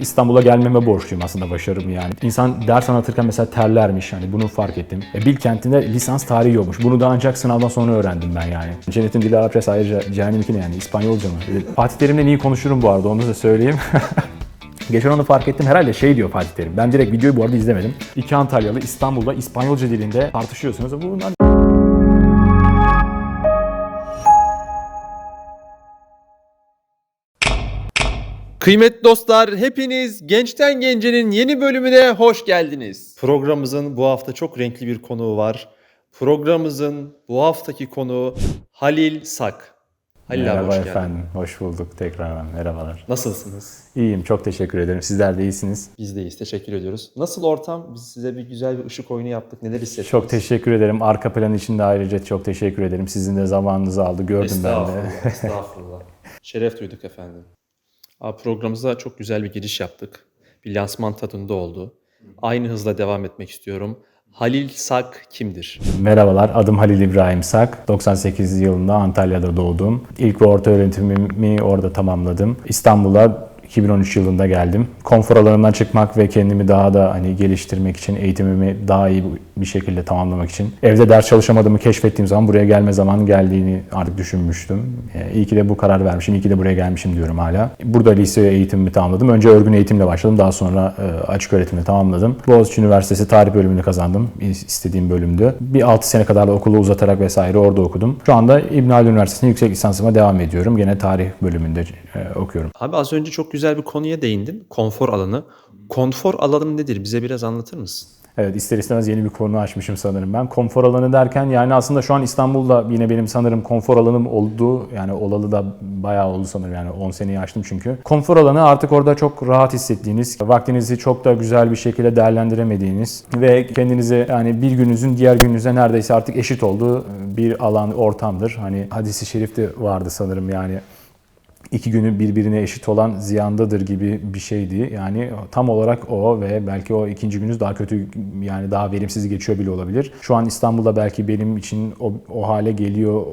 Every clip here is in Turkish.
İstanbul'a gelmeme borçluyum aslında başarımı yani. İnsan ders anlatırken mesela terlermiş hani bunu fark ettim. E, Bilkent'inde lisans tarihi yokmuş. Bunu da ancak sınavdan sonra öğrendim ben yani. Cennetin dili Arapçası ayrıca cehennemki ne yani İspanyolca mı? E, Fatih Terim'le iyi konuşurum bu arada onu da söyleyeyim. Geçen onu fark ettim herhalde şey diyor Fatih Terim. Ben direkt videoyu bu arada izlemedim. İki Antalyalı İstanbul'da İspanyolca dilinde tartışıyorsunuz. Bunlar Kıymetli dostlar, hepiniz Gençten Gence'nin yeni bölümüne hoş geldiniz. Programımızın bu hafta çok renkli bir konuğu var. Programımızın bu haftaki konuğu Halil Sak. Halil abi Merhaba hoş geldin. efendim. Hoş bulduk tekrar. Merhabalar. Nasılsınız? İyiyim. Çok teşekkür ederim. Sizler de iyisiniz. Biz de iyiyiz, teşekkür ediyoruz. Nasıl ortam? Biz size bir güzel bir ışık oyunu yaptık. Neler hissettiniz? Çok teşekkür ederim. Arka plan için de ayrıca çok teşekkür ederim. Sizin de zamanınızı aldı. Gördüm ben de. Estağfurullah, estağfurullah. Şeref duyduk efendim. Programımıza çok güzel bir giriş yaptık. Bir lansman tadında oldu. Aynı hızla devam etmek istiyorum. Halil Sak kimdir? Merhabalar, adım Halil İbrahim Sak. 98 yılında Antalya'da doğdum. İlk ve orta öğretimimi orada tamamladım. İstanbul'a 2013 yılında geldim. Konfor alanından çıkmak ve kendimi daha da hani geliştirmek için, eğitimimi daha iyi bir şekilde tamamlamak için. Evde ders çalışamadığımı keşfettiğim zaman buraya gelme zamanı geldiğini artık düşünmüştüm. Ee, İyi ki de bu karar vermişim, iyi ki de buraya gelmişim diyorum hala. Burada lise eğitimimi tamamladım. Önce örgün eğitimle başladım, daha sonra e, açık öğretimle tamamladım. Boğaziçi Üniversitesi tarih bölümünü kazandım, istediğim bölümdü. Bir 6 sene kadar da okulu uzatarak vesaire orada okudum. Şu anda İbn Haldun Üniversitesi'nde yüksek lisansıma devam ediyorum. Gene tarih bölümünde e, okuyorum. Abi az önce çok güzel bir konuya değindin. Konfor alanı. Konfor alanı nedir? Bize biraz anlatır mısın? Evet ister istemez yeni bir konu açmışım sanırım ben. Konfor alanı derken yani aslında şu an İstanbul'da yine benim sanırım konfor alanım oldu. Yani olalı da bayağı oldu sanırım yani 10 seneyi aştım çünkü. Konfor alanı artık orada çok rahat hissettiğiniz, vaktinizi çok da güzel bir şekilde değerlendiremediğiniz ve kendinizi yani bir gününüzün diğer gününüze neredeyse artık eşit olduğu bir alan, ortamdır. Hani hadisi şerifte vardı sanırım yani iki günü birbirine eşit olan ziyandadır gibi bir şeydi. Yani tam olarak o ve belki o ikinci gününüz daha kötü yani daha verimsiz geçiyor bile olabilir. Şu an İstanbul'da belki benim için o, o hale geliyor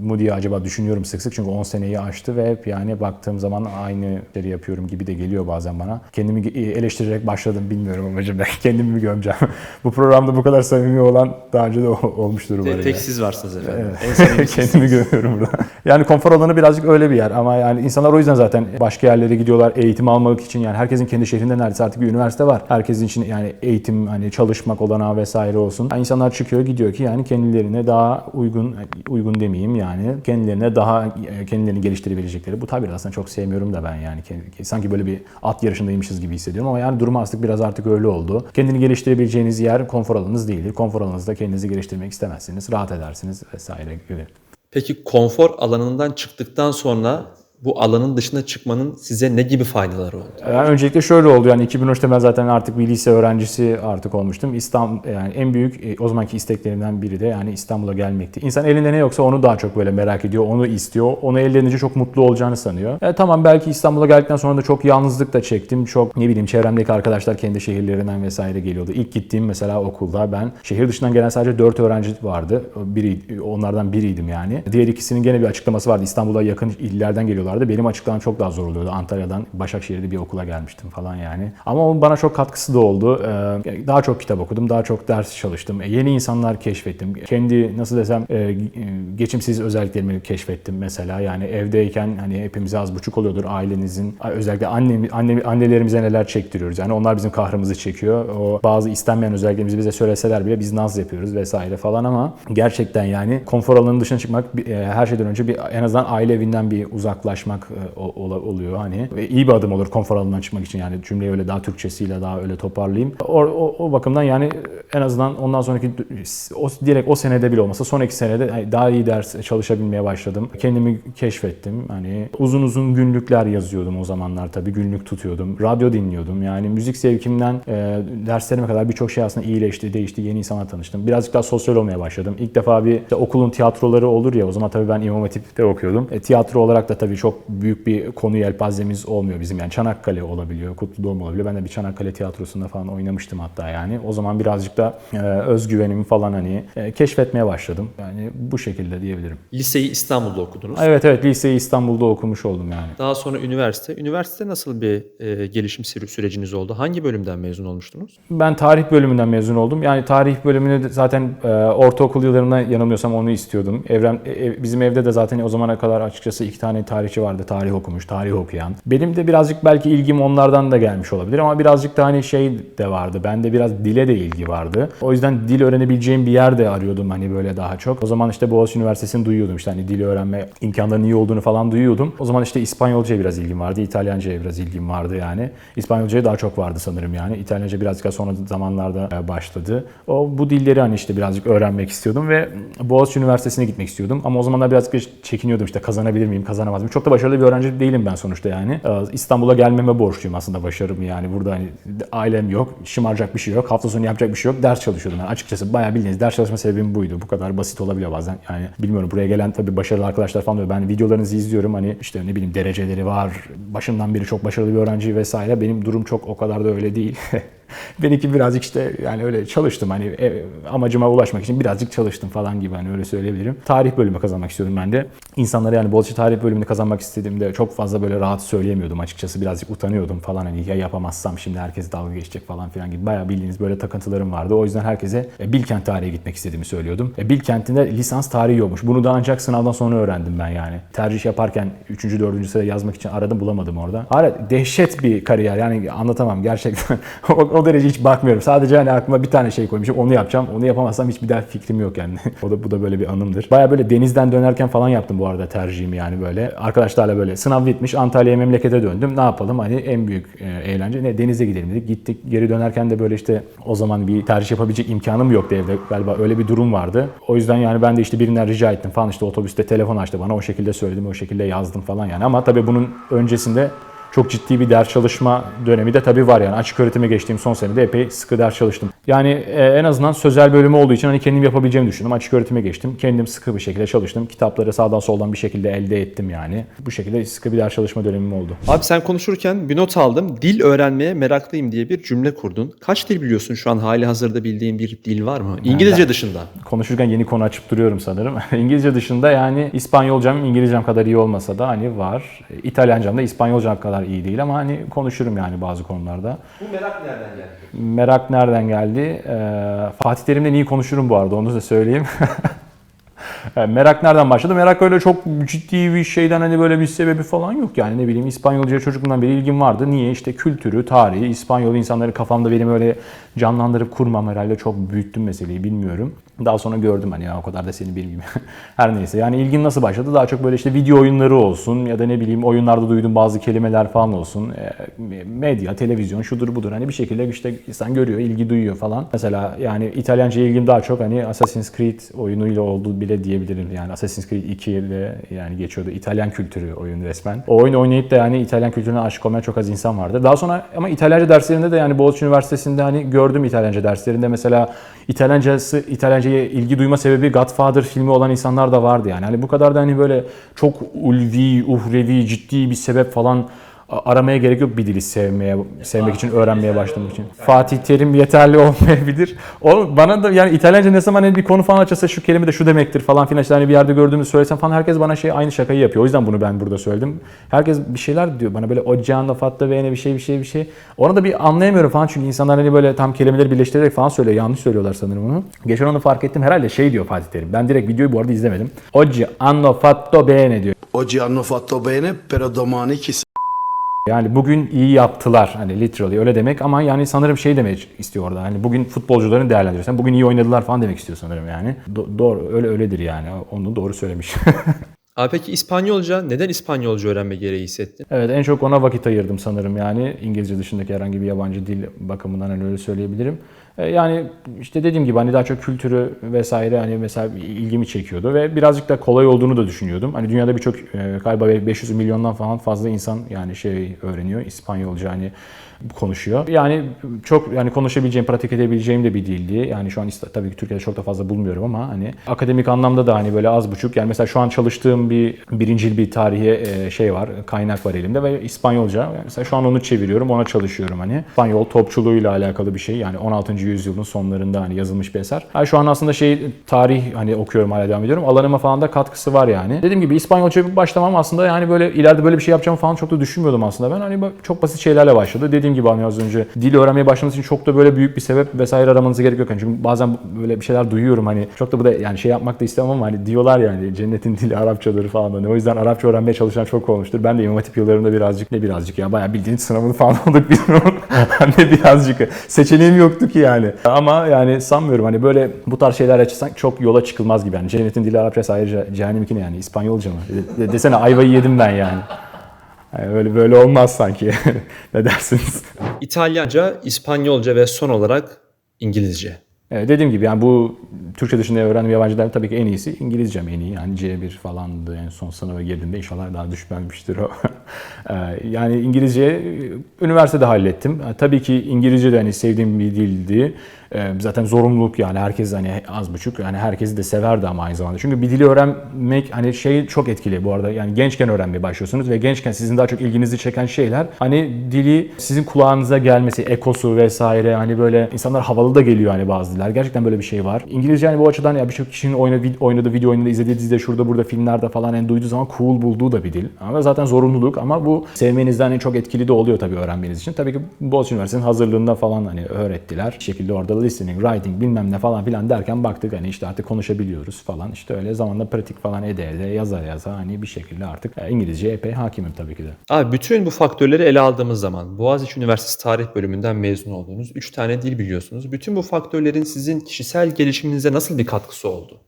mu diye acaba düşünüyorum sık sık. Çünkü 10 seneyi aştı ve hep yani baktığım zaman aynı şeyleri yapıyorum gibi de geliyor bazen bana. Kendimi eleştirerek başladım bilmiyorum amacım belki kendimi mi gömeceğim. bu programda bu kadar samimi olan daha önce de olmuştur umarım. Tek siz varsınız efendim. Evet. Kendimi görüyorum burada. Yani konfor alanı birazcık öyle bir yer ama yani insanlar o yüzden zaten başka yerlere gidiyorlar eğitim almak için yani herkesin kendi şehrinde neredeyse artık bir üniversite var. Herkesin için yani eğitim hani çalışmak olanağı vesaire olsun. Yani insanlar çıkıyor gidiyor ki yani kendilerine daha uygun uygun demeyeyim yani kendilerine daha e, kendilerini geliştirebilecekleri. Bu tabiri aslında çok sevmiyorum da ben yani sanki böyle bir at yarışındaymışız gibi hissediyorum ama yani durum artık biraz artık öyle oldu. Kendini geliştirebileceğiniz yer konfor alanınız değildir. Konfor alanınızda kendinizi geliştirmek istemezsiniz. Rahat edersiniz vesaire gibi. Peki konfor alanından çıktıktan sonra bu alanın dışına çıkmanın size ne gibi faydaları oldu? Yani öncelikle şöyle oldu yani 2013'te ben zaten artık bir lise öğrencisi artık olmuştum. İstanbul yani en büyük e, o zamanki isteklerimden biri de yani İstanbul'a gelmekti. İnsan elinde ne yoksa onu daha çok böyle merak ediyor, onu istiyor. Onu elde edince çok mutlu olacağını sanıyor. E, tamam belki İstanbul'a geldikten sonra da çok yalnızlık da çektim. Çok ne bileyim çevremdeki arkadaşlar kendi şehirlerinden vesaire geliyordu. İlk gittiğim mesela okulda ben şehir dışından gelen sadece 4 öğrenci vardı. Biri, onlardan biriydim yani. Diğer ikisinin gene bir açıklaması vardı. İstanbul'a yakın illerden geliyorlardı. Benim açıklamam çok daha zor oluyordu. Antalya'dan Başakşehir'de bir okula gelmiştim falan yani. Ama onun bana çok katkısı da oldu. Ee, Daha çok kitap okudum, daha çok ders çalıştım. E, Yeni insanlar keşfettim. Kendi nasıl desem e, e, geçimsiz özelliklerimi keşfettim mesela. Yani evdeyken hani hepimize az buçuk oluyordur ailenizin. Özellikle anne, anne, annelerimize neler çektiriyoruz. Yani onlar bizim kahrımızı çekiyor. O bazı istenmeyen özelliklerimizi bize söyleseler bile biz naz yapıyoruz vesaire falan ama gerçekten yani konfor alanının dışına çıkmak her şeyden önce bir en azından aile evinden bir uzaklaşmak e, o- ola- oluyor hani. Ve iyi bir adım olur konfor alanından çıkmak için yani cümleyi öyle daha Türkçesiyle daha öyle toparlayayım. O, o, o bakımdan yani en azından ondan sonraki o direkt o senede bile olmasa sonraki senede hani daha iyi ders çalışabilmeye başladım. Kendimi keşfettim. Hani uzun uzun günlükler yazıyordum o zamanlar tabii günlük tutuyordum. Radyo dinliyordum. Yani müzik zevkimden e, derslerime kadar birçok şey aslında iyileşti, değişti. Yeni insanlar tanıştım. Birazcık daha sosyal olmaya başladım. İlk defa bir işte okulun tiyatroları olur ya o zaman tabii ben İmam Hatip'te okuyordum. E, tiyatro olarak da tabii çok çok büyük bir konu yelpazemiz olmuyor bizim. Yani Çanakkale olabiliyor, Kutlu Doğum olabiliyor. Ben de bir Çanakkale tiyatrosunda falan oynamıştım hatta yani. O zaman birazcık da e, özgüvenimi falan hani e, keşfetmeye başladım. Yani bu şekilde diyebilirim. Liseyi İstanbul'da okudunuz. Evet evet liseyi İstanbul'da okumuş oldum yani. Daha sonra üniversite. Üniversite nasıl bir e, gelişim sü- süreciniz oldu? Hangi bölümden mezun olmuştunuz? Ben tarih bölümünden mezun oldum. Yani tarih bölümünü zaten e, ortaokul yıllarında yanılmıyorsam onu istiyordum. Evrem, e, e, bizim evde de zaten o zamana kadar açıkçası iki tane tarihçi vardı. Tarih okumuş, tarih okuyan. Benim de birazcık belki ilgim onlardan da gelmiş olabilir ama birazcık da hani şey de vardı. Bende biraz dile de ilgi vardı. O yüzden dil öğrenebileceğim bir yer de arıyordum hani böyle daha çok. O zaman işte Boğaziçi Üniversitesi'ni duyuyordum. İşte hani dili öğrenme imkanlarının iyi olduğunu falan duyuyordum. O zaman işte İspanyolcaya biraz ilgim vardı. İtalyancaya biraz ilgim vardı yani. İspanyolcaya daha çok vardı sanırım yani. İtalyanca birazcık daha sonra zamanlarda e, başladı. O bu dilleri hani işte birazcık öğrenmek istiyordum ve Boğaziçi Üniversitesi'ne gitmek istiyordum. Ama o zamanlar birazcık çekiniyordum işte kazanabilir miyim, kazanamaz mıyım. Çok da başarılı bir öğrenci değilim ben sonuçta yani. Ee, İstanbul'a gelmeme borçluyum aslında başarımı yani. Burada hani ailem yok, şımaracak bir şey yok, hafta sonu yapacak bir şey yok. Ders çalışıyordum. Yani açıkçası bayağı bildiğiniz ders çalışma sebebim buydu. Bu kadar basit olabiliyor bazen. Yani bilmiyorum buraya gelen tabii başarılı arkadaşlar falan diyor. Ben videolarınızı izliyorum hani işte ne bileyim dereceleri var. Başından beri çok başarılı bir öğrenci vesaire. Benim durum çok o kadar da öyle değil. Benimki birazcık işte yani öyle çalıştım hani e, amacıma ulaşmak için birazcık çalıştım falan gibi hani öyle söyleyebilirim. Tarih bölümü kazanmak istiyordum ben de. İnsanlara yani Boğaziçi Tarih bölümünü kazanmak istediğimde çok fazla böyle rahat söyleyemiyordum açıkçası. Birazcık utanıyordum falan hani ya yapamazsam şimdi herkes dalga geçecek falan filan gibi. Bayağı bildiğiniz böyle takıntılarım vardı. O yüzden herkese e, Bilkent tarihe gitmek istediğimi söylüyordum. E, Bilkent'inde lisans tarihi yokmuş. Bunu da ancak sınavdan sonra öğrendim ben yani. Tercih yaparken 3. 4. sıraya yazmak için aradım bulamadım orada. Hala dehşet bir kariyer yani anlatamam gerçekten. o, o derece hiç bakmıyorum. Sadece hani aklıma bir tane şey koymuşum. Onu yapacağım. Onu yapamazsam hiçbir daha fikrim yok yani. o da bu da böyle bir anımdır. Baya böyle denizden dönerken falan yaptım bu arada tercihimi yani böyle. Arkadaşlarla böyle sınav bitmiş Antalya'ya memlekete döndüm. Ne yapalım hani en büyük e, eğlence ne denize gidelim dedik. Gittik geri dönerken de böyle işte o zaman bir tercih yapabilecek imkanım yoktu evde galiba öyle bir durum vardı. O yüzden yani ben de işte birinden rica ettim falan işte otobüste telefon açtı bana o şekilde söyledim o şekilde yazdım falan yani ama tabii bunun öncesinde çok ciddi bir ders çalışma dönemi de tabii var yani. Açık öğretime geçtiğim son senede epey sıkı ders çalıştım. Yani e, en azından sözel bölümü olduğu için hani kendim yapabileceğimi düşündüm. Açık öğretime geçtim. Kendim sıkı bir şekilde çalıştım. Kitapları sağdan soldan bir şekilde elde ettim yani. Bu şekilde sıkı bir ders çalışma dönemim oldu. Abi sen konuşurken bir not aldım. Dil öğrenmeye meraklıyım diye bir cümle kurdun. Kaç dil biliyorsun şu an hali hazırda bildiğin bir dil var mı? İngilizce dışında. Konuşurken yeni konu açıp duruyorum sanırım. İngilizce dışında yani İspanyolcam İngilizcem kadar iyi olmasa da hani var. İtalyancam da İspanyolcam kadar iyi değil ama hani konuşurum yani bazı konularda. Bu merak nereden geldi? Merak nereden geldi? Ee, Fatih Terim'le iyi konuşurum bu arada onu da söyleyeyim. Yani merak nereden başladı? Merak öyle çok ciddi bir şeyden hani böyle bir sebebi falan yok yani ne bileyim İspanyolcaya çocukluğumdan beri ilgim vardı. Niye? İşte kültürü, tarihi, İspanyol insanları kafamda benim öyle canlandırıp kurmam herhalde çok büyüttüm meseleyi bilmiyorum. Daha sonra gördüm hani ya o kadar da seni bilmeyeyim. Her neyse yani ilgin nasıl başladı? Daha çok böyle işte video oyunları olsun ya da ne bileyim oyunlarda duyduğum bazı kelimeler falan olsun. E, medya, televizyon şudur budur hani bir şekilde işte insan görüyor, ilgi duyuyor falan. Mesela yani İtalyanca ilgim daha çok hani Assassin's Creed oyunuyla oldu bile diyebilirim. Yani Assassin's Creed 2 ile yani geçiyordu. İtalyan kültürü oyun resmen. O oyunu oynayıp da yani İtalyan kültürüne aşık olmayan çok az insan vardır. Daha sonra ama İtalyanca derslerinde de yani Boğaziçi Üniversitesi'nde hani gördüm İtalyanca derslerinde mesela İtalyancası İtalyanca'ya ilgi duyma sebebi Godfather filmi olan insanlar da vardı yani. Hani bu kadar da hani böyle çok ulvi, uhrevi, ciddi bir sebep falan aramaya gerek yok bir dili sevmeye, sevmek için, öğrenmeye başlamak için. Fatih Terim yeterli olmayabilir. O bana da yani İtalyanca ne zaman hani bir konu falan açılsa şu kelime de şu demektir falan filan işte hani bir yerde gördüğümü söylesem falan herkes bana şey aynı şakayı yapıyor. O yüzden bunu ben burada söyledim. Herkes bir şeyler diyor bana böyle ocağında fatta beyne bir şey bir şey bir şey. Onu da bir anlayamıyorum falan çünkü insanlar hani böyle tam kelimeleri birleştirerek falan söylüyor. Yanlış söylüyorlar sanırım onu. Geçen onu fark ettim herhalde şey diyor Fatih Terim. Ben direkt videoyu bu arada izlemedim. Oggi hanno fatto bene diyor. Oggi hanno fatto bene, però domani chissà. Yani bugün iyi yaptılar. Hani literally öyle demek ama yani sanırım şey demek istiyor orada. Hani bugün futbolcuların değerlendiriyorsan bugün iyi oynadılar falan demek istiyor sanırım yani. Do- doğru öyle öyledir yani. Onu doğru söylemiş. Abi peki İspanyolca neden İspanyolca öğrenme gereği hissettin? evet en çok ona vakit ayırdım sanırım yani. İngilizce dışındaki herhangi bir yabancı dil bakımından hani öyle söyleyebilirim. E, Yani işte dediğim gibi hani daha çok kültürü vesaire hani mesela ilgimi çekiyordu ve birazcık da kolay olduğunu da düşünüyordum. Hani dünyada birçok e, galiba 500 milyondan falan fazla insan yani şey öğreniyor İspanyolca hani konuşuyor. Yani çok yani konuşabileceğim, pratik edebileceğim de bir dildi. Yani şu an tabii ki Türkiye'de çok da fazla bulmuyorum ama hani akademik anlamda da hani böyle az buçuk. Yani mesela şu an çalıştığım bir birincil bir tarihi e, şey var, kaynak var elimde ve İspanyolca. Yani mesela şu an onu çeviriyorum, ona çalışıyorum hani. İspanyol topçuluğuyla alakalı bir şey. Yani 16. yüzyılın sonlarında hani yazılmış bir eser. Yani şu an aslında şey tarih hani okuyorum hala devam ediyorum. Alanıma falan da katkısı var yani. Dediğim gibi İspanyolca başlamam aslında yani böyle ileride böyle bir şey yapacağımı falan çok da düşünmüyordum aslında ben. Hani çok basit şeylerle başladı. Dediğim gibi hani az önce dil öğrenmeye başlaması için çok da böyle büyük bir sebep vesaire aramanıza gerek yok. Yani çünkü bazen böyle bir şeyler duyuyorum hani çok da bu da yani şey yapmak da istemem ama hani diyorlar yani cennetin dili Arapçadır falan hani. O yüzden Arapça öğrenmeye çalışan çok olmuştur. Ben de İmam Hatip yıllarımda birazcık ne birazcık ya bayağı bildiğin sınavını falan olduk biz hani birazcık seçeneğim yoktu ki yani. Ama yani sanmıyorum hani böyle bu tarz şeyler açırsan çok yola çıkılmaz gibi yani. Cennetin dili Arapça ayrıca cehennemki ne yani İspanyolca mı? De- de- desene ayvayı yedim ben yani. Yani böyle böyle olmaz sanki. ne dersiniz? İtalyanca, İspanyolca ve son olarak İngilizce. Evet, dediğim gibi yani bu Türkçe dışında öğrendiğim yabancı dil tabii ki en iyisi İngilizcem en iyi. Yani C1 falandı en son sınava girdiğimde inşallah daha düşmemiştir o. Ee, yani İngilizce üniversitede hallettim. E, Tabii ki İngilizce de hani sevdiğim bir dildi. Ee, Zaten zorunluluk yani herkes hani az buçuk yani herkesi de severdi ama aynı zamanda. Çünkü bir dili öğrenmek hani şey çok etkili bu arada. Yani gençken öğrenmeye başlıyorsunuz ve gençken sizin daha çok ilginizi çeken şeyler hani dili sizin kulağınıza gelmesi, ekosu vesaire hani böyle insanlar havalı da geliyor hani bazı diller. Gerçekten böyle bir şey var. İngilizce hani bu açıdan ya birçok kişinin oynadığı, oynadığı video oyununda izlediği dizide şurada burada filmlerde falan en duyduğu zaman cool bulduğu da bir dil. Ama zaten zorunluluk ama bu sevmenizden hani çok etkili de oluyor tabii öğrenmeniz için. Tabii ki Boğaziçi Üniversitesi'nin hazırlığında falan hani öğrettiler. Bir şekilde orada listening, writing bilmem ne falan filan derken baktık hani işte artık konuşabiliyoruz falan. İşte öyle zamanla pratik falan ede ede yaza yaza hani bir şekilde artık e, İngilizceye epey hakimim tabii ki de. Abi bütün bu faktörleri ele aldığımız zaman Boğaziçi Üniversitesi Tarih Bölümünden mezun oldunuz. 3 tane dil biliyorsunuz. Bütün bu faktörlerin sizin kişisel gelişiminize nasıl bir katkısı oldu?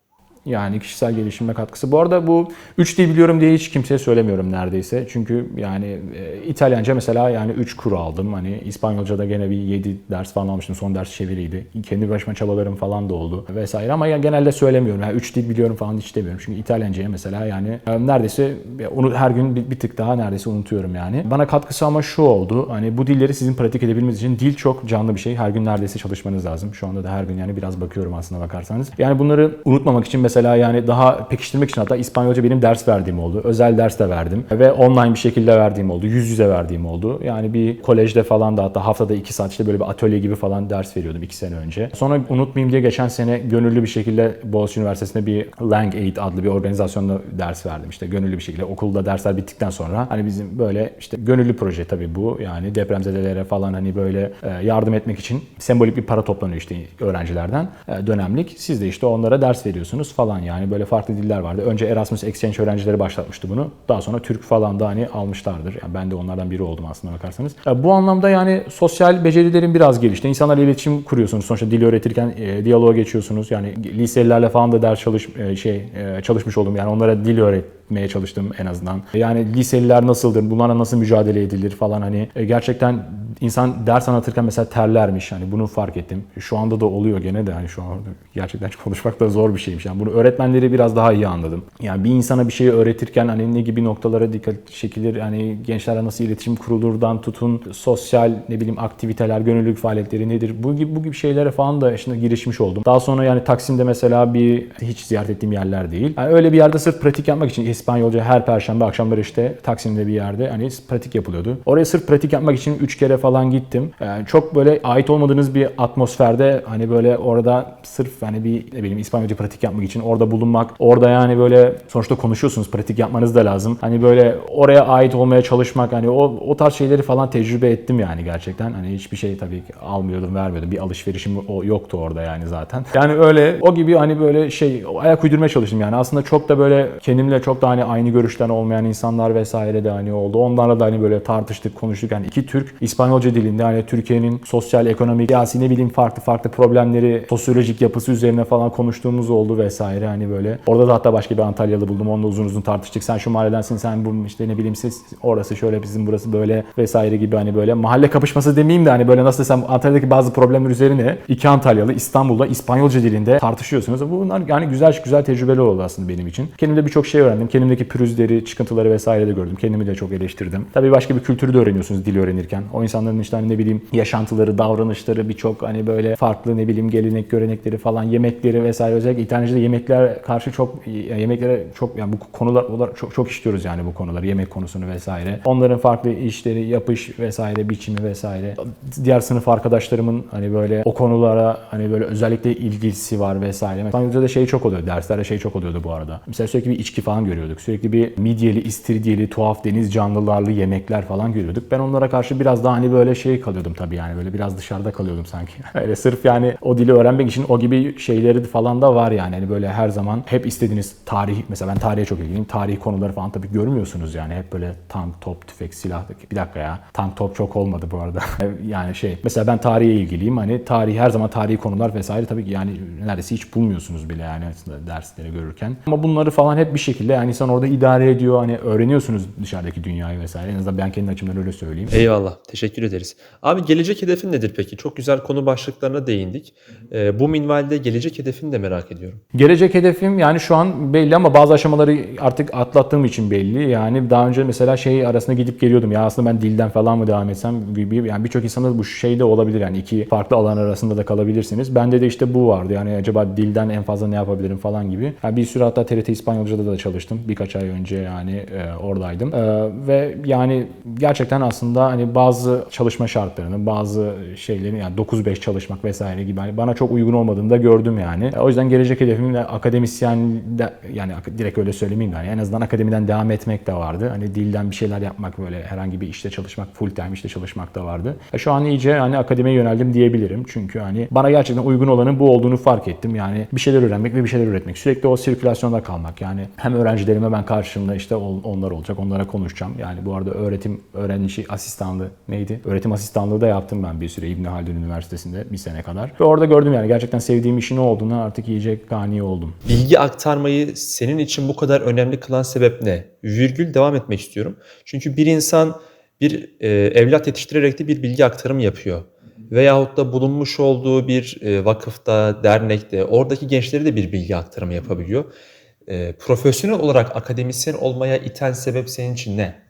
Yani kişisel gelişime katkısı. Bu arada bu üç dil biliyorum diye hiç kimseye söylemiyorum neredeyse. Çünkü yani e, İtalyanca mesela yani 3 kuru aldım. Hani İspanyolca'da gene bir 7 ders falan almıştım. Son ders çeviriydi. Kendi başıma çabalarım falan da oldu vesaire. Ama ya genelde söylemiyorum. Yani 3 dil biliyorum falan hiç demiyorum. Çünkü İtalyanca'ya mesela yani e, neredeyse onu her gün bir, bir tık daha neredeyse unutuyorum yani. Bana katkısı ama şu oldu. Hani bu dilleri sizin pratik edebilmeniz için dil çok canlı bir şey. Her gün neredeyse çalışmanız lazım. Şu anda da her gün yani biraz bakıyorum aslında bakarsanız. Yani bunları unutmamak için mesela yani daha pekiştirmek için hatta İspanyolca benim ders verdiğim oldu. Özel ders de verdim. Ve online bir şekilde verdiğim oldu. Yüz yüze verdiğim oldu. Yani bir kolejde falan da hatta haftada iki saat işte böyle bir atölye gibi falan ders veriyordum iki sene önce. Sonra unutmayayım diye geçen sene gönüllü bir şekilde Boğaziçi Üniversitesi'nde bir Lang Aid adlı bir organizasyonda ders verdim. İşte gönüllü bir şekilde okulda dersler bittikten sonra hani bizim böyle işte gönüllü proje tabii bu. Yani depremzedelere falan hani böyle e, yardım etmek için sembolik bir para toplanıyor işte öğrencilerden e, dönemlik. Siz de işte onlara ders veriyorsunuz falan yani böyle farklı diller vardı. Önce Erasmus Exchange öğrencileri başlatmıştı bunu. Daha sonra Türk falan da hani almışlardır. Yani ben de onlardan biri oldum aslında bakarsanız. Bu anlamda yani sosyal becerilerin biraz gelişti. İnsanlarla iletişim kuruyorsunuz. Sonuçta dil öğretirken e, diyaloğa geçiyorsunuz. Yani liselilerle falan da ders çalış e, şey e, çalışmış oldum. Yani onlara dil öğretmeye çalıştım en azından. Yani liseliler nasıldır? Bunlarla nasıl mücadele edilir falan hani e, gerçekten insan ders anlatırken mesela terlermiş. Hani bunu fark ettim. Şu anda da oluyor gene de hani şu an gerçekten konuşmak da zor bir şeymiş. Yani bunu öğretmenleri biraz daha iyi anladım. Yani bir insana bir şeyi öğretirken hani ne gibi noktalara dikkat çekilir? Yani gençlerle nasıl iletişim kurulurdan tutun sosyal ne bileyim aktiviteler, gönüllülük faaliyetleri nedir? Bu gibi bu gibi şeylere falan da şimdi girişmiş oldum. Daha sonra yani Taksim'de mesela bir hiç ziyaret ettiğim yerler değil. Yani öyle bir yerde sırf pratik yapmak için İspanyolca her perşembe akşamları işte Taksim'de bir yerde hani pratik yapılıyordu. Oraya sırf pratik yapmak için 3 kere falan gittim. Yani çok böyle ait olmadığınız bir atmosferde hani böyle orada sırf hani bir ne bileyim İspanyolca pratik yapmak için orada bulunmak. Orada yani böyle sonuçta konuşuyorsunuz pratik yapmanız da lazım. Hani böyle oraya ait olmaya çalışmak hani o, o tarz şeyleri falan tecrübe ettim yani gerçekten. Hani hiçbir şey tabii ki almıyordum vermiyordum. Bir alışverişim o yoktu orada yani zaten. Yani öyle o gibi hani böyle şey ayak uydurmaya çalıştım yani. Aslında çok da böyle kendimle çok da hani aynı görüşten olmayan insanlar vesaire de hani oldu. Onlarla da hani böyle tartıştık, konuştuk. Yani iki Türk İspanyolca dilinde hani Türkiye'nin sosyal, ekonomik, siyasi ne bileyim farklı farklı problemleri, sosyolojik yapısı üzerine falan konuştuğumuz oldu vesaire. Hani böyle. Orada da hatta başka bir Antalyalı buldum. Onunla uzun uzun tartıştık. Sen şu mahalledensin, sen bu işte ne bileyim siz orası şöyle, bizim burası böyle vesaire gibi hani böyle mahalle kapışması demeyeyim de hani böyle nasıl desem Antalya'daki bazı problemler üzerine iki Antalyalı İstanbul'da İspanyolca dilinde tartışıyorsunuz. Bunlar yani güzel güzel tecrübeler oldu aslında benim için. Kendimde birçok şey öğrendim. Kendimdeki pürüzleri, çıkıntıları vesaire de gördüm. Kendimi de çok eleştirdim. Tabii başka bir kültürü de öğreniyorsunuz dil öğrenirken. O insanların işte hani ne bileyim yaşantıları, davranışları birçok hani böyle farklı ne bileyim gelenek, görenekleri falan, yemekleri vesaire. Özellikle İtalyanca'da yemekler karşı çok yemeklere çok yani bu konular olarak çok çok işliyoruz yani bu konuları, yemek konusunu vesaire. Onların farklı işleri, yapış vesaire, biçimi vesaire. Diğer sınıf arkadaşlarımın hani böyle o konulara hani böyle özellikle ilgisi var vesaire. İspanyolca'da şey çok oluyor. Derslerde şey çok oluyordu bu arada. Mesela sürekli bir içki falan görüyorduk. Sürekli bir midyeli, istiridyeli, tuhaf deniz canlılarlı yemekler falan görüyorduk. Ben onlara karşı biraz daha hani böyle şey kalıyordum tabii yani böyle biraz dışarıda kalıyordum sanki. Öyle sırf yani o dili öğrenmek için o gibi şeyleri falan da var yani. Hani böyle her zaman hep istediğiniz tarih mesela ben tarihe çok ilgiliyim. Tarih konuları falan tabii görmüyorsunuz yani. Hep böyle tank, top, tüfek, silah. Bir dakika ya. Tank, top çok olmadı bu arada. yani şey mesela ben tarihe ilgiliyim. Hani tarih her zaman tarihi konular vesaire tabii ki yani neredeyse hiç bulmuyorsunuz bile yani dersleri görürken. Ama bunları falan hep bir şekilde yani insan orada idare ediyor. Hani öğreniyorsunuz dışarıdaki dünyayı vesaire. En azından ben kendi açımdan öyle söyleyeyim. Eyvallah. Teşekkür ederiz. Abi gelecek hedefin nedir peki? Çok güzel konu başlıklarına değindik. Ee, bu minvalde gelecek hedefini de merak ediyorum. Gelecek hedefim yani şu an belli ama bazı aşamaları artık atlattığım için belli. Yani daha önce mesela şey arasında gidip geliyordum. Ya aslında ben dilden falan mı devam etsem gibi. Yani birçok insanda bu şey de olabilir. Yani iki farklı alan arasında da kalabilirsiniz. Bende de işte bu vardı. Yani acaba dilden en fazla ne yapabilirim falan gibi. Yani bir süre hatta TRT İspanyolca'da da çalıştım. Birkaç ay önce yani e, oradaydım. E, ve yani gerçekten aslında hani bazı çalışma şartlarını, bazı şeylerin yani 9-5 çalışmak vesaire gibi hani bana çok uygun olmadığını da gördüm yani. E, O yüzden gelecek hedefim de akademisyen de yani direkt öyle söylemeyeyim de hani en azından akademiden devam etmek de vardı. Hani dilden bir şeyler yapmak böyle herhangi bir işte çalışmak, full time işte çalışmak da vardı. E, Şu an iyice hani akademiye yöneldim diyebilirim. Çünkü hani bana gerçekten uygun olanın bu olduğunu fark ettim. Yani bir şeyler öğrenmek ve bir şeyler üretmek. Sürekli o sirkülasyonda kalmak. Yani hem öğrencilerime ben karşımda işte onlar olacak. Onlara konuşacağım. Yani bu arada öğretim öğrenci asistanlığı neydi? Öğretim asistanlığı da yaptım ben bir süre İbni Haldun Üniversitesi'nde bir sene kadar. Ve orada gördüm yani gerçekten sevdiğim işin ne olduğunu artık iyice gani oldum. Bilgi aktarmayı senin için bu kadar önemli kılan sebep ne? Virgül devam etmek istiyorum. Çünkü bir insan bir e, evlat yetiştirerek de bir bilgi aktarımı yapıyor. Veyahut da bulunmuş olduğu bir e, vakıfta, dernekte oradaki gençleri de bir bilgi aktarımı yapabiliyor. Profesyonel olarak akademisyen olmaya iten sebep senin için ne?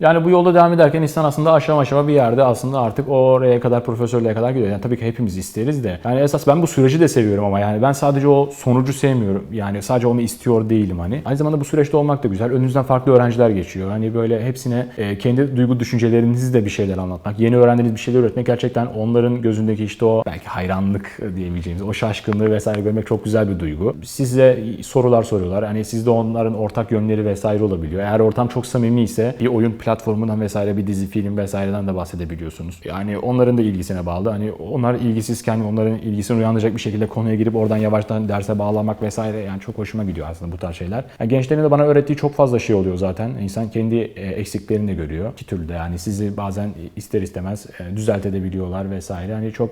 Yani bu yolda devam ederken insan aslında aşama aşama bir yerde aslında artık oraya kadar profesörlüğe kadar gidiyor. Yani tabii ki hepimiz isteriz de. Yani esas ben bu süreci de seviyorum ama yani ben sadece o sonucu sevmiyorum. Yani sadece onu istiyor değilim hani. Aynı zamanda bu süreçte olmak da güzel. Önünüzden farklı öğrenciler geçiyor. Hani böyle hepsine e, kendi duygu düşüncelerinizi de bir şeyler anlatmak, yeni öğrendiğiniz bir şeyler üretmek gerçekten onların gözündeki işte o belki hayranlık diyebileceğimiz o şaşkınlığı vesaire görmek çok güzel bir duygu. Size sorular soruyorlar. Hani sizde onların ortak yönleri vesaire olabiliyor. Eğer ortam çok samimi ise bir oyun platformundan vesaire bir dizi film vesaireden de bahsedebiliyorsunuz. Yani onların da ilgisine bağlı. Hani onlar ilgisizken onların ilgisini uyandıracak bir şekilde konuya girip oradan yavaştan derse bağlamak vesaire yani çok hoşuma gidiyor aslında bu tarz şeyler. Yani gençlerin de bana öğrettiği çok fazla şey oluyor zaten. İnsan kendi e, eksiklerini de görüyor. İki türlü de yani sizi bazen ister istemez e, düzeltebiliyorlar vesaire. Hani çok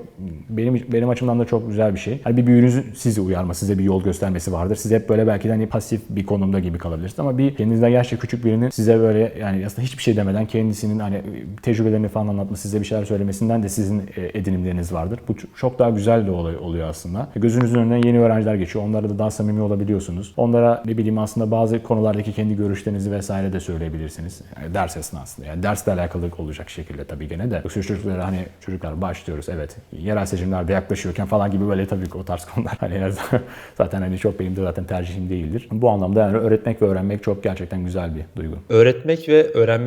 benim benim açımdan da çok güzel bir şey. Hani bir büyüğünüzün sizi uyarması, size bir yol göstermesi vardır. Siz hep böyle belki de hani pasif bir konumda gibi kalabilirsiniz ama bir kendinizden yaşça küçük birinin size böyle yani aslında hiçbir şey demeden kendisinin hani tecrübelerini falan anlatması, size bir şeyler söylemesinden de sizin e, edinimleriniz vardır. Bu çok daha güzel de olay oluyor aslında. Gözünüzün önünden yeni öğrenciler geçiyor. Onlara da daha samimi olabiliyorsunuz. Onlara ne bileyim aslında bazı konulardaki kendi görüşlerinizi vesaire de söyleyebilirsiniz. Yani ders esnasında. Yani dersle alakalı olacak şekilde tabii gene de. Yoksa çocuklara hani çocuklar başlıyoruz evet. Yerel seçimler de yaklaşıyorken falan gibi böyle tabii ki o tarz konular. Hani zaten hani çok benim de zaten tercihim değildir. Bu anlamda yani öğretmek ve öğrenmek çok gerçekten güzel bir duygu. Öğretmek ve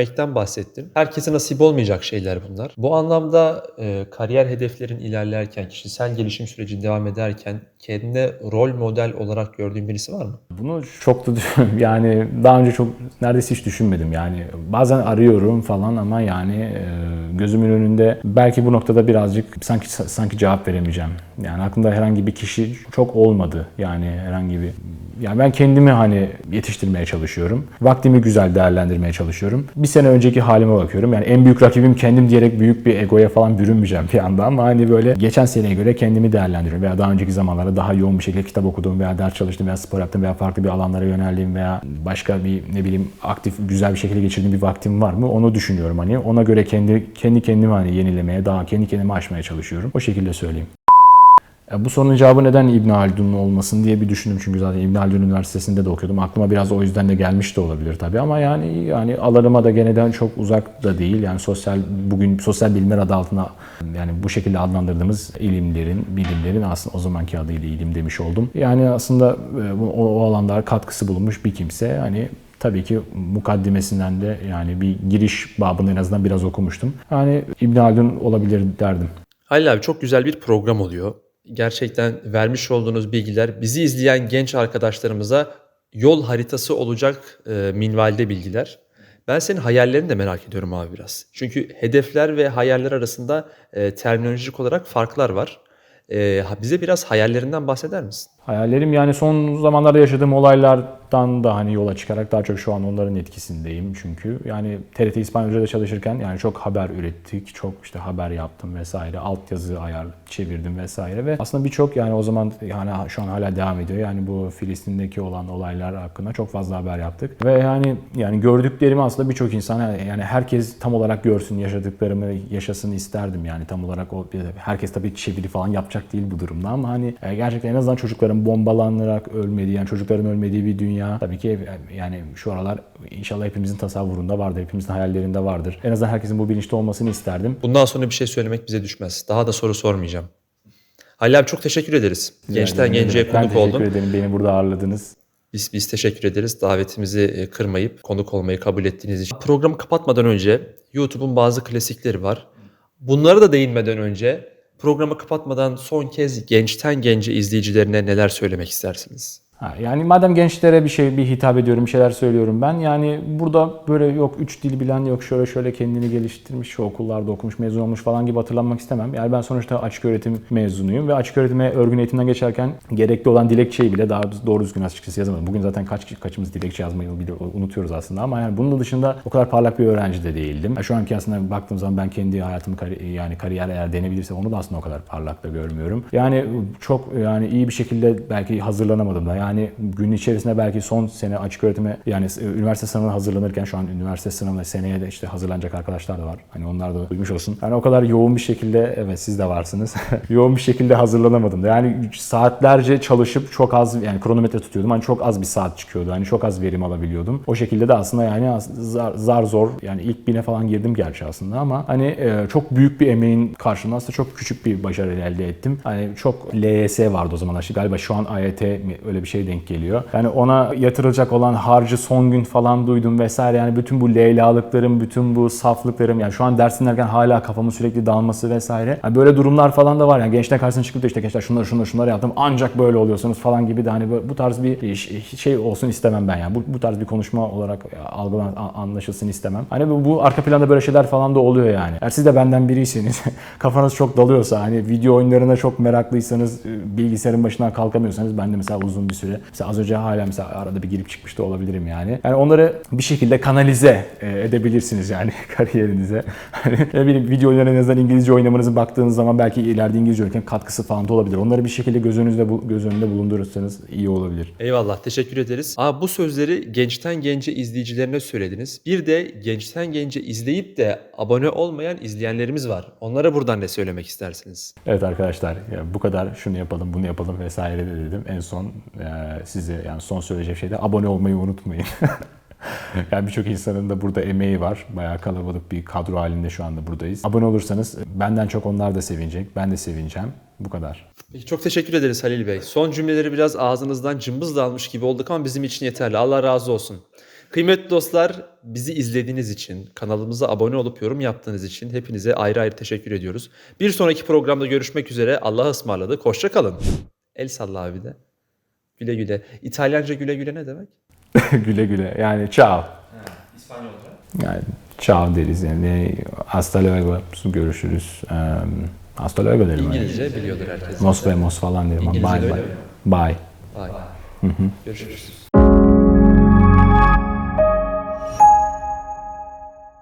öğrenmekten bahsettin. Herkese nasip olmayacak şeyler bunlar. Bu anlamda e, kariyer hedeflerin ilerlerken, kişisel gelişim sürecin devam ederken kendine rol model olarak gördüğün birisi var mı? Bunu çok da yani daha önce çok neredeyse hiç düşünmedim yani bazen arıyorum falan ama yani e, gözümün önünde belki bu noktada birazcık sanki sanki cevap veremeyeceğim. Yani aklımda herhangi bir kişi çok olmadı yani herhangi bir yani ben kendimi hani yetiştirmeye çalışıyorum. Vaktimi güzel değerlendirmeye çalışıyorum. Bir sene önceki halime bakıyorum. Yani en büyük rakibim kendim diyerek büyük bir egoya falan bürünmeyeceğim bir anda ama hani böyle geçen seneye göre kendimi değerlendiriyorum veya daha önceki zamanlarda daha yoğun bir şekilde kitap okudum veya ders çalıştım veya spor yaptım veya farklı bir alanlara yöneldim veya başka bir ne bileyim aktif güzel bir şekilde geçirdiğim bir vaktim var mı onu düşünüyorum hani ona göre kendi kendi kendimi hani yenilemeye daha kendi kendimi aşmaya çalışıyorum. O şekilde söyleyeyim. Ya Bu sorunun cevabı neden İbn Haldun olmasın diye bir düşündüm çünkü zaten İbn Haldun Üniversitesi'nde de okuyordum. Aklıma biraz o yüzden de gelmiş de olabilir tabii ama yani yani alanıma da geneden çok uzak da değil. Yani sosyal bugün sosyal bilimler adı altında yani bu şekilde adlandırdığımız ilimlerin, bilimlerin aslında o zamanki adıyla ilim demiş oldum. Yani aslında e, o, o alanlar katkısı bulunmuş bir kimse hani Tabii ki mukaddimesinden de yani bir giriş babını en azından biraz okumuştum. Yani İbn Haldun olabilir derdim. Halil abi çok güzel bir program oluyor. Gerçekten vermiş olduğunuz bilgiler bizi izleyen genç arkadaşlarımıza yol haritası olacak e, minvalde bilgiler. Ben senin hayallerini de merak ediyorum abi biraz. Çünkü hedefler ve hayaller arasında e, terminolojik olarak farklar var. E, bize biraz hayallerinden bahseder misin? Hayallerim yani son zamanlarda yaşadığım olaylardan da hani yola çıkarak daha çok şu an onların etkisindeyim çünkü. Yani TRT İspanyolca'da çalışırken yani çok haber ürettik, çok işte haber yaptım vesaire, altyazı ayar çevirdim vesaire ve aslında birçok yani o zaman yani şu an hala devam ediyor. Yani bu Filistin'deki olan olaylar hakkında çok fazla haber yaptık ve yani yani gördüklerimi aslında birçok insan yani herkes tam olarak görsün yaşadıklarımı yaşasın isterdim yani tam olarak o herkes tabii çeviri falan yapacak değil bu durumda ama hani e, gerçekten en azından çocukların bombalanarak ölmediği yani çocukların ölmediği bir dünya tabii ki yani şu aralar inşallah hepimizin tasavvurunda vardır, hepimizin hayallerinde vardır. En azından herkesin bu bilinçte olmasını isterdim. Bundan sonra bir şey söylemek bize düşmez. Daha da soru sormayacağım. Halil abi çok teşekkür ederiz. Gençten Gence'ye ben konuk teşekkür oldun. ederim beni burada ağırladınız. Biz, biz teşekkür ederiz davetimizi e, kırmayıp konuk olmayı kabul ettiğiniz için. Programı kapatmadan önce YouTube'un bazı klasikleri var. Bunlara da değinmeden önce programı kapatmadan son kez gençten gence izleyicilerine neler söylemek istersiniz? Ha, yani madem gençlere bir şey bir hitap ediyorum, bir şeyler söylüyorum ben. Yani burada böyle yok üç dil bilen yok şöyle şöyle kendini geliştirmiş, şu okullarda okumuş, mezun olmuş falan gibi hatırlanmak istemem. Yani ben sonuçta açık öğretim mezunuyum ve açık öğretime örgün eğitimden geçerken gerekli olan dilekçeyi bile daha doğru düzgün açıkçası yazamadım. Bugün zaten kaç kaçımız dilekçe yazmayı bile unutuyoruz aslında ama yani bunun dışında o kadar parlak bir öğrenci de değildim. Yani şu anki aslında baktığım zaman ben kendi hayatımı kari- yani kariyer eğer denebilirse onu da aslında o kadar parlak da görmüyorum. Yani çok yani iyi bir şekilde belki hazırlanamadım da. Yani gün içerisinde belki son sene açık öğretime yani e, üniversite sınavına hazırlanırken şu an üniversite sınavına seneye de işte hazırlanacak arkadaşlar da var. Hani onlar da duymuş olsun. Yani o kadar yoğun bir şekilde evet siz de varsınız. yoğun bir şekilde hazırlanamadım da. Yani saatlerce çalışıp çok az yani kronometre tutuyordum. Hani çok az bir saat çıkıyordu. Hani çok az verim alabiliyordum. O şekilde de aslında yani zar, zar zor yani ilk bine falan girdim gerçi aslında ama hani e, çok büyük bir emeğin karşılığında aslında çok küçük bir başarı elde ettim. Hani çok LYS vardı o zamanlar. İşte galiba şu an AYT mi öyle bir şey denk geliyor. Yani ona yatırılacak olan harcı son gün falan duydum vesaire. Yani bütün bu leylalıklarım, bütün bu saflıklarım yani şu an ders dinlerken hala kafamın sürekli dalması vesaire. Yani böyle durumlar falan da var. Yani gençler karşısına çıkıp da işte gençler şunları şunları şunları yaptım ancak böyle oluyorsunuz falan gibi de hani bu tarz bir şey olsun istemem ben yani. Bu, bu tarz bir konuşma olarak algılan a- anlaşılsın istemem. Hani bu, bu arka planda böyle şeyler falan da oluyor yani. Eğer siz de benden biriyseniz kafanız çok dalıyorsa hani video oyunlarına çok meraklıysanız e, bilgisayarın başından kalkamıyorsanız ben de mesela uzun bir süre mesela az önce hala mesela arada bir girip çıkmış da olabilirim yani. Yani onları bir şekilde kanalize e, edebilirsiniz yani kariyerinize. Hani ne bileyim video oyunlarına en azından İngilizce oynamanızı baktığınız zaman belki ileride İngilizce öğrenirken katkısı falan da olabilir. Onları bir şekilde göz önünüzde göz önünde bulundurursanız iyi olabilir. Eyvallah teşekkür ederiz. Aa, bu sözleri gençten gence izleyicilerine söylediniz. Bir de gençten gence izleyip de abone olmayan izleyenlerimiz var. Onlara buradan ne söylemek istersiniz? Evet arkadaşlar ya bu kadar şunu yapalım bunu yapalım vesaire de dedim. En son e, size yani son söyleyeceğim şey de abone olmayı unutmayın. yani birçok insanın da burada emeği var. Bayağı kalabalık bir kadro halinde şu anda buradayız. Abone olursanız benden çok onlar da sevinecek. Ben de sevineceğim. Bu kadar. Çok teşekkür ederiz Halil Bey. Son cümleleri biraz ağzınızdan cımbız almış gibi olduk ama bizim için yeterli. Allah razı olsun. Kıymetli dostlar bizi izlediğiniz için, kanalımıza abone olup yorum yaptığınız için hepinize ayrı ayrı teşekkür ediyoruz. Bir sonraki programda görüşmek üzere. Allah'a ısmarladık. Hoşça kalın. El salla abi de. Güle güle. İtalyanca güle güle ne demek? güle güle. Yani ciao. Yani ciao deriz yani. Hasta luego. Görüşürüz. Um, hasta luego derim. İngilizce biliyordur herkes. Mos vemos falan derim. İngilizce Bye de bye. mi? Bye. Bye. Görüşürüz.